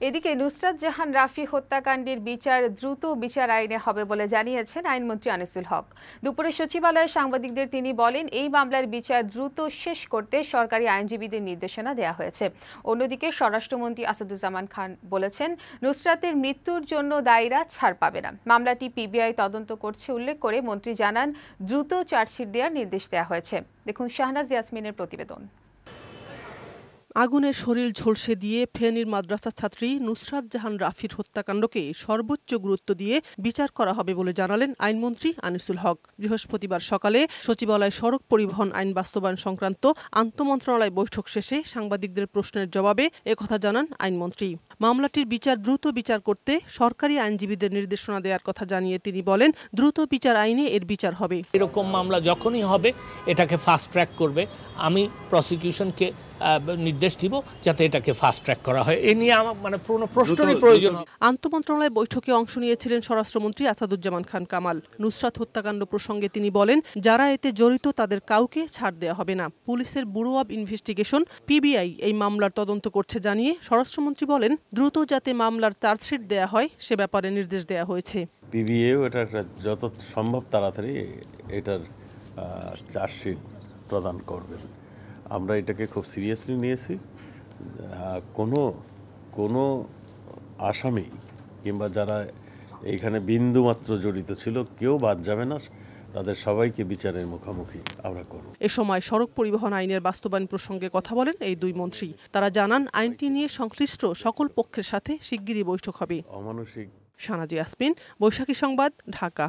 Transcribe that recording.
এদিকে নুসরাত জাহান, রাফি হত্যাকাণ্ডের বিচার দ্রুত বিচার আইনে হবে বলে জানিয়েছেন আইনমন্ত্রী আনিসুল হক। দুপুরে সচিবালয়ে সাংবাদিকদের তিনি বলেন, এই মামলার বিচার দ্রুত শেষ করতে সরকারি আইনজীবীদের নির্দেশনা দেওয়া হয়েছে। অন্যদিকে স্বরাষ্ট্রমন্ত্রী আসাদুজ্জামান খান বলেছেন, নুসরাতের মৃত্যুর জন্য দায়ীরা ছাড় পাবে না। মামলাটি পিবিআই তদন্ত করছে উল্লেখ করে মন্ত্রী জানান, দ্রুত চার্জশিট দেওয়ার নির্দেশ দেওয়া হয়েছে। দেখুন শাহনাজ ইয়াসমিনের প্রতিবেদন। আগুনের শরীর ঝলসে দিয়ে ফেনীর মাদ্রাসা ছাত্রী নুসরাত জাহান রাফির হত্যাকাণ্ডকে সর্বোচ্চ গুরুত্ব দিয়ে বিচার করা হবে বলে জানালেন আইনমন্ত্রী আনিসুল হক। বৃহস্পতিবার সকালে সচিবালয় সড়ক পরিবহন আইন বাস্তবায়ন সংক্রান্ত আন্তমন্ত্রণালয় বৈঠক শেষে সাংবাদিকদের প্রশ্নের জবাবে একথা জানান আইনমন্ত্রী। মামলাটির বিচার দ্রুত বিচার করতে সরকারি আইনজীবীদের নির্দেশনা দেওয়ার কথা জানিয়ে তিনি বলেন, দ্রুত বিচার আইনে এর বিচার হবে। এরকম মামলা যখনই হবে, এটাকে ফাস্ট ট্র্যাক করবে। আমি প্রসিকিউশনকে নির্দেশ দিব যাতে এটাকে ফাস্ট ট্র্যাক করা হয়। এ নিয়ে আমার মানে কোনো প্রশ্নেরই প্রয়োজন। আন্তমন্ত্রণালয় বৈঠকে অংশ নিয়েছিলেন স্বরাষ্ট্রমন্ত্রী আসাদুজ্জামান খান কামাল। নুসরাত হত্যাকাণ্ড প্রসঙ্গে তিনি বলেন যারা এতে জড়িত তাদের কাউকে ছাড় দেওয়া হবে না। পুলিশের ব্যুরো অব ইনভেস্টিগেশন পিবিআই এই মামলার তদন্ত করছে জানিয়ে স্বরাষ্ট্রমন্ত্রী বলেন দ্রুত যাতে মামলার চার্জশিট দেয়া হয় সে ব্যাপারে নির্দেশ দেওয়া হয়েছে। পিবিএও এটা একটা যত সম্ভব তাড়াতাড়ি এটার চার্জশিট প্রদান করবেন। আমরা এটাকে খুব সিরিয়াসলি নিয়েছি। কোনো কোনো আসামি কিংবা যারা এইখানে বিন্দুমাত্র জড়িত ছিল কেউ বাদ যাবে না। তাদের সবাইকে বিচারের মুখোমুখি আমরা করব। এ সময় সড়ক পরিবহন আইনের বাস্তবায়ন প্রসঙ্গে কথা বলেন এই দুই মন্ত্রী। তারা জানান আইনটি নিয়ে সংশ্লিষ্ট সকল পক্ষের সাথে শিগগিরই বৈঠক হবে। অমানসিক সানাজি আসমিন বৈশাখী সংবাদ ঢাকা।